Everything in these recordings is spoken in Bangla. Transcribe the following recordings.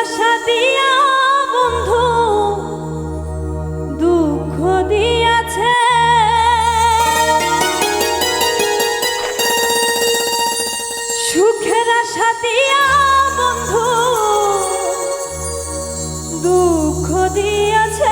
আশা দিয়া বন্ধু দুঃখ দিয়াছে। সুখের আশা দিয়া বন্ধু দুঃখ দিয়াছে।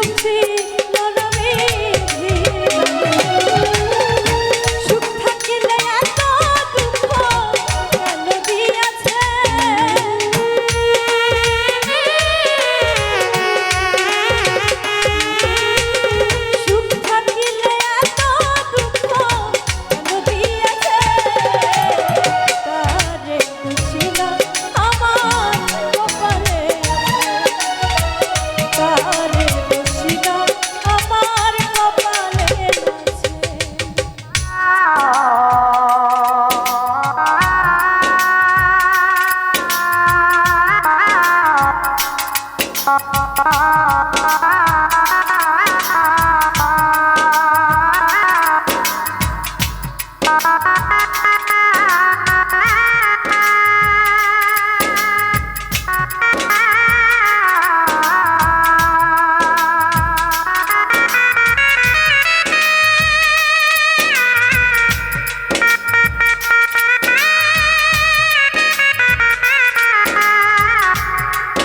feel